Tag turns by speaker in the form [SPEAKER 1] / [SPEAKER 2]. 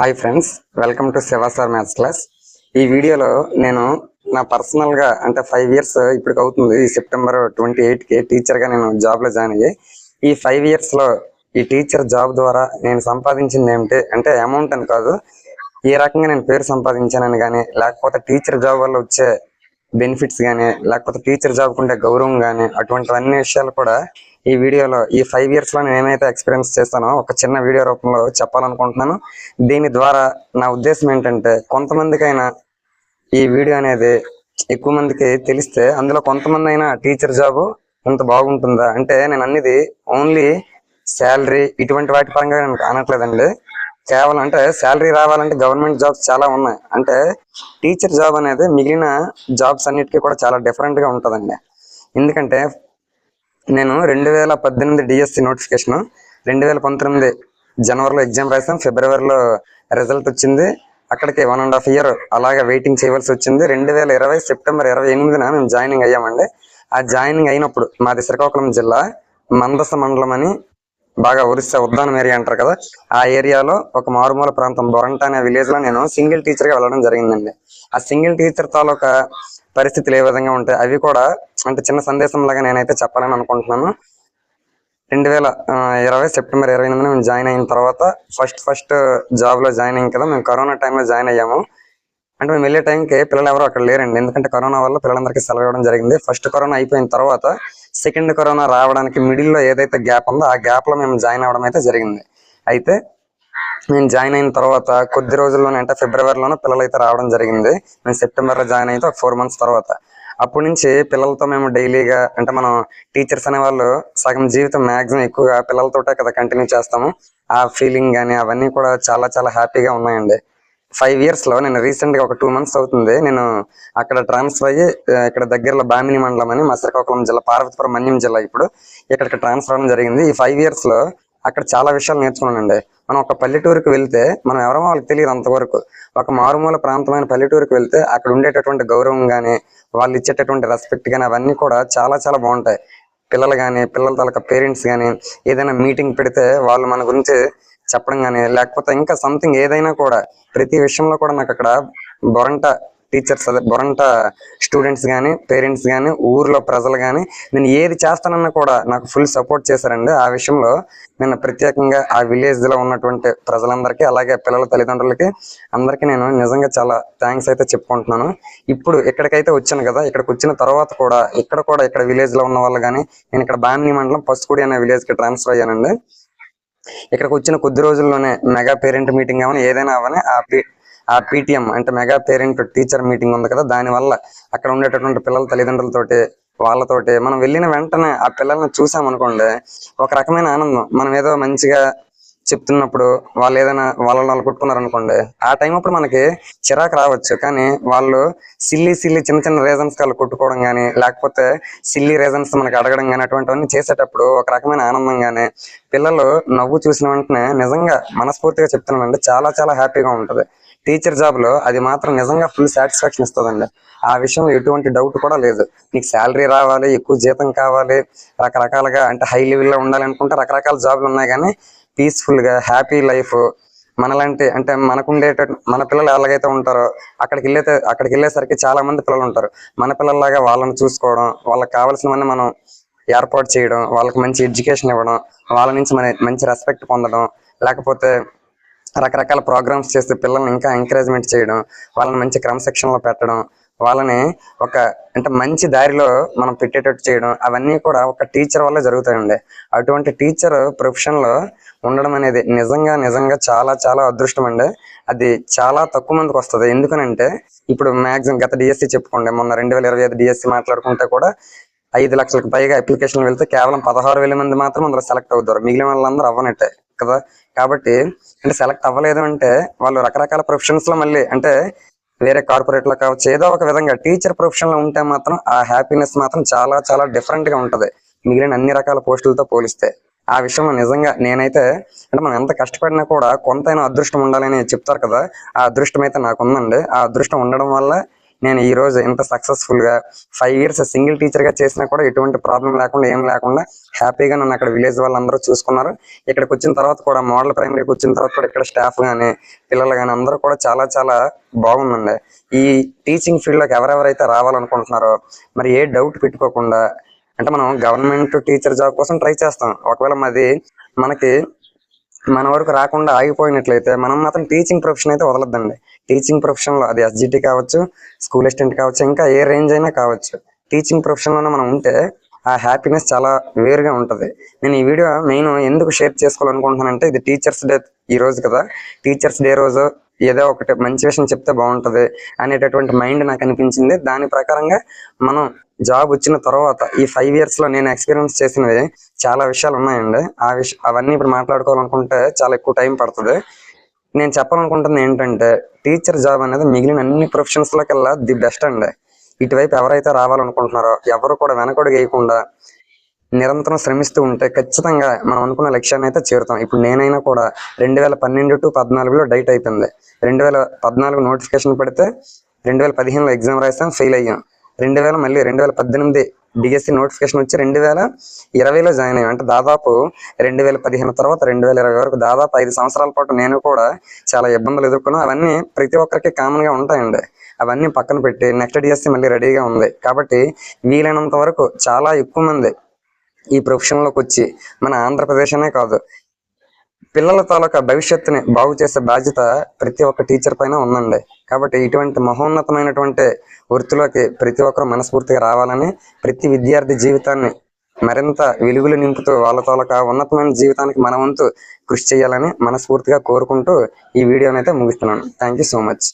[SPEAKER 1] Hi friends welcome to Shiva sir maths class. ఈ వీడియోలో నేను నా పర్సనల్గా అంటే ఫైవ్ ఇయర్స్ ఇప్పటికి అవుతుంది ఈ సెప్టెంబర్ ట్వంటీ ఎయిట్కి టీచర్గా నేను జాబ్లో జాయిన్ అయ్యి ఈ ఫైవ్ ఇయర్స్లో ఈ టీచర్ జాబ్ ద్వారా నేను సంపాదించింది ఏమిటి అంటే అమౌంట్ అని కాదు ఏ రకంగా నేను పేరు సంపాదించానని కానీ లేకపోతే టీచర్ జాబ్ వల్ల వచ్చే బెనిఫిట్స్ కానీ లేకపోతే టీచర్ జాబ్ ఉండే గౌరవం కానీ అటువంటివన్నీ విషయాలు కూడా ఈ వీడియోలో ఈ ఫైవ్ ఇయర్స్లో నేను ఏమైతే ఎక్స్పీరియన్స్ చేస్తానో ఒక చిన్న వీడియో రూపంలో చెప్పాలనుకుంటున్నాను. దీని ద్వారా నా ఉద్దేశం ఏంటంటే కొంతమందికైనా ఈ వీడియో అనేది ఎక్కువ మందికి తెలిస్తే అందులో కొంతమంది అయినా టీచర్ జాబ్ ఇంత బాగుంటుందా? అంటే నేను అన్నిది ఓన్లీ శాలరీ ఇటువంటి వాటి పరంగా నేను అనట్లేదండి. కేవలం అంటే శాలరీ రావాలంటే గవర్నమెంట్ జాబ్స్ చాలా ఉన్నాయి. అంటే టీచర్ జాబ్ అనేది మిగిలిన జాబ్స్ అన్నిటికీ కూడా చాలా డిఫరెంట్గా ఉంటుందండి. ఎందుకంటే నేను రెండు వేల పద్దెనిమిది డిఎస్సి నోటిఫికేషన్ రెండు వేల పంతొమ్మిది జనవరిలో ఎగ్జామ్ రాసాం ఫిబ్రవరిలో రిజల్ట్ వచ్చింది. అక్కడికి వన్ అండ్ హాఫ్ ఇయర్ అలాగే వెయిటింగ్ చేయవలసి వచ్చింది. రెండు వేల ఇరవై సెప్టెంబర్ ఇరవై ఎనిమిదిన మేము జాయినింగ్ అయ్యామండి. ఆ జాయినింగ్ అయినప్పుడు మాది శ్రీకాకుళం జిల్లా మందస మండలం అని బాగా ఒరిస్సా ఉద్దానం ఏరియా అంటారు కదా ఆ ఏరియాలో ఒక మారుమూల ప్రాంతం బొరంట అనే విలేజ్లో నేను సింగిల్ టీచర్గా వెళ్ళడం జరిగిందండి. ఆ సింగిల్ టీచర్ తాలూకా పరిస్థితులు ఏ విధంగా ఉంటాయి అవి కూడా అంటే చిన్న సందేశం లాగా నేనైతే చెప్పాలని అనుకుంటున్నాను. రెండు వేల ఇరవై సెప్టెంబర్ ఇరవై ఎనిమిది మేము జాయిన్ అయిన తర్వాత ఫస్ట్ ఫస్ట్ జాబ్లో జాయిన్ అయ్యాం కదా మేము కరోనా టైంలో జాయిన్ అయ్యాము. అంటే మేము వెళ్ళే టైంకి పిల్లలు ఎవరు అక్కడ లేరండి. ఎందుకంటే కరోనా వల్ల పిల్లలందరికీ సెలవు ఇవ్వడం జరిగింది. ఫస్ట్ కరోనా అయిపోయిన తర్వాత సెకండ్ కరోనా రావడానికి మిడిల్లో ఏదైతే గ్యాప్ ఉందో ఆ గ్యాప్లో మేము జాయిన్ అవ్వడం అయితే జరిగింది. అయితే నేను జాయిన్ అయిన తర్వాత కొద్ది రోజుల్లోనే అంటే ఫిబ్రవరిలోనే పిల్లలు అయితే రావడం జరిగింది. మేము సెప్టెంబర్లో జాయిన్ అయితే ఒక ఫోర్ మంత్స్ తర్వాత. అప్పటి నుంచి పిల్లలతో మేము డైలీగా అంటే మనం టీచర్స్ అనే వాళ్ళు సగం జీవితం మ్యాక్సిమం ఎక్కువగా పిల్లలతోటే కదా కంటిన్యూ చేస్తాము. ఆ ఫీలింగ్ కానీ అవన్నీ కూడా చాలా చాలా హ్యాపీగా ఉన్నాయండి. ఫైవ్ ఇయర్స్లో నేను రీసెంట్గా ఒక టూ మంత్స్ అవుతుంది. నేను అక్కడ ట్రాన్స్ఫర్ అయ్యి ఇక్కడ దగ్గరలో బామిని మండలం అని మా శ్రీకాకుళం జిల్లా పార్వతీపురం మన్యం జిల్లా ఇప్పుడు ఇక్కడికి ట్రాన్స్ఫర్ అవ్వడం జరిగింది. ఈ ఫైవ్ ఇయర్స్లో అక్కడ చాలా విషయాలు నేర్చుకున్నానండి. మనం ఒక పల్లెటూరుకి వెళ్తే మనం ఎవరో వాళ్ళకి తెలియదు అంతవరకు. ఒక మారుమూల ప్రాంతమైన పల్లెటూరుకి వెళ్తే అక్కడ ఉండేటటువంటి గౌరవం కానీ వాళ్ళు ఇచ్చేటటువంటి రెస్పెక్ట్ కానీ అవన్నీ కూడా చాలా చాలా బాగుంటాయి. పిల్లలు కానీ పిల్లల తాలూకా పేరెంట్స్ కానీ ఏదైనా మీటింగ్ పెడితే వాళ్ళు మన గురించి చెప్పడం కానీ లేకపోతే ఇంకా సంథింగ్ ఏదైనా కూడా ప్రతి విషయంలో కూడా నాకు అక్కడ బొరంట టీచర్స్ అదే బొరంట స్టూడెంట్స్ కానీ పేరెంట్స్ కానీ ఊర్లో ప్రజలు కానీ నేను ఏది చేస్తానన్నా కూడా నాకు ఫుల్ సపోర్ట్ చేశారండి. ఆ విషయంలో నేను ప్రత్యేకంగా ఆ విలేజ్లో ఉన్నటువంటి ప్రజలందరికీ అలాగే పిల్లల తల్లిదండ్రులకి అందరికీ నేను నిజంగా చాలా థ్యాంక్స్ అయితే చెప్పుకుంటున్నాను. ఇప్పుడు ఇక్కడికైతే వచ్చాను కదా ఇక్కడికి వచ్చిన తర్వాత కూడా ఇక్కడ కూడా ఇక్కడ విలేజ్లో ఉన్న వాళ్ళు కానీ నేను ఇక్కడ బామిని మండలం పసుకుడి అనే విలేజ్కి ట్రాన్స్ఫర్ అయ్యానండి. ఇక్కడికి వచ్చిన కొద్ది రోజుల్లోనే మెగా పేరెంట్ మీటింగ్ అవని ఏదైనా అవని ఆ పి ఆ పీటీఎం అంటే మెగా పేరెంట్ టీచర్ మీటింగ్ ఉంది కదా దాని వల్ల అక్కడ ఉండేటటువంటి పిల్లల తల్లిదండ్రులతోటి వాళ్ళతోటి మనం వెళ్ళిన వెంటనే ఆ పిల్లల్ని చూసామనుకోండి ఒక రకమైన ఆనందం. మనం ఏదో మంచిగా చెప్తున్నప్పుడు వాళ్ళు ఏదైనా వాళ్ళని వాళ్ళు కొట్టుకున్నారు అనుకోండి ఆ టైం అప్పుడు మనకి చిరాకు రావచ్చు. కానీ వాళ్ళు సిల్లీ సిల్లీ చిన్న చిన్న రీజన్స్ వాళ్ళు కొట్టుకోవడం కానీ లేకపోతే సిల్లీ రీజన్స్ మనకి అడగడం కానీ అటువంటివన్నీ చేసేటప్పుడు ఒక రకమైన ఆనందం కానీ పిల్లలు నవ్వు చూసిన వెంటనే నిజంగా మనస్ఫూర్తిగా చెప్తున్నానండి చాలా చాలా హ్యాపీగా ఉంటుంది. టీచర్ జాబ్లో అది మాత్రం నిజంగా ఫుల్ సాటిస్ఫాక్షన్ ఇస్తుందండి. ఆ విషయంలో ఎటువంటి డౌట్ కూడా లేదు. నీకు శాలరీ రావాలి ఎక్కువ జీతం కావాలి రకరకాలుగా అంటే హై లెవెల్లో ఉండాలి అనుకుంటే రకరకాల జాబ్లు ఉన్నాయి కానీ పీస్ఫుల్గా హ్యాపీ లైఫ్ మనలాంటి అంటే మనకుండేట మన పిల్లలు ఎలాగైతే ఉంటారో అక్కడికి వెళ్ళే అక్కడికి వెళ్ళేసరికి చాలా మంది పిల్లలు ఉంటారు మన పిల్లల్లాగా వాళ్ళని చూసుకోవడం వాళ్ళకి కావాల్సినవన్నీ మనం ఏర్పాటు చేయడం వాళ్ళకి మంచి ఎడ్యుకేషన్ ఇవ్వడం వాళ్ళ నుంచి మన మంచి రెస్పెక్ట్ పొందడం లేకపోతే రకరకాల ప్రోగ్రామ్స్ చేస్తే పిల్లల్ని ఇంకా ఎంకరేజ్మెంట్ చేయడం వాళ్ళని మంచి క్రమశిక్షణలో పెట్టడం వాళ్ళని ఒక అంటే మంచి దారిలో మనం పెట్టేటట్టు చేయడం అవన్నీ కూడా ఒక టీచర్ వల్ల జరుగుతాయండి. అటువంటి టీచర్ ప్రొఫెషన్లో ఉండడం అనేది నిజంగా నిజంగా చాలా చాలా అదృష్టం అండి. అది చాలా తక్కువ మందికి వస్తుంది. ఎందుకనంటే ఇప్పుడు మాక్సిమం గత డిఎస్సి చెప్పుకోండి. మొన్న రెండు వేల ఇరవై ఐదు డిఎస్సి మాట్లాడుకుంటే కూడా ఐదు లక్షలకు పైగా అప్లికేషన్ వెళ్తే కేవలం పదహారు వేల మంది మాత్రం అందులో సెలెక్ట్ అవుతారు. మిగిలిన వాళ్ళందరూ అవ్వనట్టే కదా. కాబట్టి అంటే సెలెక్ట్ అవ్వలేదు అంటే వాళ్ళు రకరకాల ప్రొఫెషన్స్లో మళ్ళీ అంటే వేరే కార్పొరేట్లో కావచ్చు ఏదో ఒక విధంగా టీచర్ ప్రొఫెషన్లో ఉంటే మాత్రం ఆ హ్యాపీనెస్ మాత్రం చాలా చాలా డిఫరెంట్గా ఉంటది. మిగిలిన అన్ని రకాల పోస్టులతో పోలిస్తే. ఆ విషయంలో నిజంగా నేనైతే అంటే మనం ఎంత కష్టపడినా కూడా కొంతైనా అదృష్టం ఉండాలని చెప్తారు కదా. ఆ అదృష్టం అయితే నాకు ఉందండి ఆ అదృష్టం ఉండడం వల్ల నేను ఈ రోజు ఇంత సక్సెస్ఫుల్గా ఫైవ్ ఇయర్స్ సింగిల్ టీచర్గా చేసినా కూడా ఎటువంటి ప్రాబ్లం లేకుండా ఏం లేకుండా హ్యాపీగా నన్ను అక్కడ విలేజ్ వాళ్ళందరూ చూసుకున్నారు. ఇక్కడికి వచ్చిన తర్వాత కూడా మోడల్ ప్రైమరీకి వచ్చిన తర్వాత కూడా ఇక్కడ స్టాఫ్ గానీ పిల్లలు గానీ అందరూ కూడా చాలా చాలా బాగుందండి. ఈ టీచింగ్ ఫీల్డ్లోకి ఎవరెవరైతే రావాలనుకుంటున్నారో మరి ఏ డౌట్ పెట్టుకోకుండా అంటే మనం గవర్నమెంట్ టీచర్ జాబ్ కోసం ట్రై చేస్తాం. ఒకవేళ మాది మనకి మన వరకు రాకుండా ఆగిపోయినట్లయితే మనం మాత్రం టీచింగ్ ప్రొఫెషన్ అయితే వదలద్దండి. టీచింగ్ ప్రొఫెషన్లో అది ఎస్జిటి కావచ్చు స్కూల్ అసిస్టెంట్ కావచ్చు ఇంకా ఏ రేంజ్ అయినా కావచ్చు. టీచింగ్ ప్రొఫెషన్లోనే మనం ఉంటే ఆ హ్యాపీనెస్ చాలా వేరుగా ఉంటది. నేను ఈ వీడియో మెయిన్ ఎందుకు షేర్ చేసుకోవాలనుకుంటున్నానంటే ఇది టీచర్స్ డే ఈ రోజు కదా. టీచర్స్ డే రోజు ఏదో ఒకటి మంచి విషయం చెప్తే బాగుంటది అనేటటువంటి మైండ్ నాకు అనిపించింది. దాని ప్రకారంగా మనం జాబ్ వచ్చిన తర్వాత ఈ ఫైవ్ ఇయర్స్లో నేను ఎక్స్పీరియన్స్ చేసినవి చాలా విషయాలు ఉన్నాయండి. ఆ విష అవన్నీ ఇప్పుడు మాట్లాడుకోవాలనుకుంటే చాలా ఎక్కువ టైం పడుతుంది. నేను చెప్పాలనుకుంటుంది ఏంటంటే టీచర్ జాబ్ అనేది మిగిలిన అన్ని ప్రొఫెషన్స్ లోకెల్లా ది బెస్ట్ అండి. ఇటువైపు ఎవరైతే రావాలనుకుంటున్నారో ఎవరు కూడా వెనకడుగు వేయకుండా నిరంతరం శ్రమిస్తూ ఉంటే ఖచ్చితంగా మనం అనుకున్న లక్ష్యాన్ని అయితే చేరుతాం. ఇప్పుడు నేనైనా కూడా రెండు వేల పన్నెండు టు పద్నాలుగులో డైట్ అయిపోయింది. రెండు వేల పద్నాలుగు నోటిఫికేషన్ పెడితే రెండు వేల పదిహేనులో ఎగ్జామ్ రాసాం ఫెయిల్ అయ్యాం. రెండు వేల మళ్ళీ రెండు వేల పద్దెనిమిది డిఎస్సి నోటిఫికేషన్ వచ్చి రెండు వేల ఇరవైలో జాయిన్ అయ్యాం. అంటే దాదాపు రెండు వేల పదిహేను తర్వాత రెండు వేల ఇరవై వరకు దాదాపు ఐదు సంవత్సరాల పాటు నేను కూడా చాలా ఇబ్బందులు ఎదుర్కొన్నాను. అవన్నీ ప్రతి ఒక్కరికి కామన్గా ఉంటాయండి. అవన్నీ పక్కన పెట్టి నెక్స్ట్ డిఎస్సి మళ్ళీ రెడీగా ఉంది. కాబట్టి వీలైనంత వరకు చాలా ఎక్కువ మంది ఈ ప్రొఫెషన్లోకి వచ్చి మన ఆంధ్రప్రదేశ్ అనే కాదు. పిల్లల తాలూకా భవిష్యత్తుని బాగు చేసే బాధ్యత ప్రతి ఒక్క టీచర్ పైన ఉందండి. కాబట్టి ఇటువంటి మహోన్నతమైనటువంటి వృత్తిలోకి ప్రతి ఒక్కరు మనస్ఫూర్తిగా రావాలని ప్రతి విద్యార్థి జీవితాన్ని మరింత వెలుగులు నింపుతూ వాళ్ళ తాలూకా ఉన్నతమైన జీవితానికి మన వంతు కృషి చేయాలని మనస్ఫూర్తిగా కోరుకుంటూ ఈ వీడియోనైతే ముగిస్తున్నాను. Thank you so much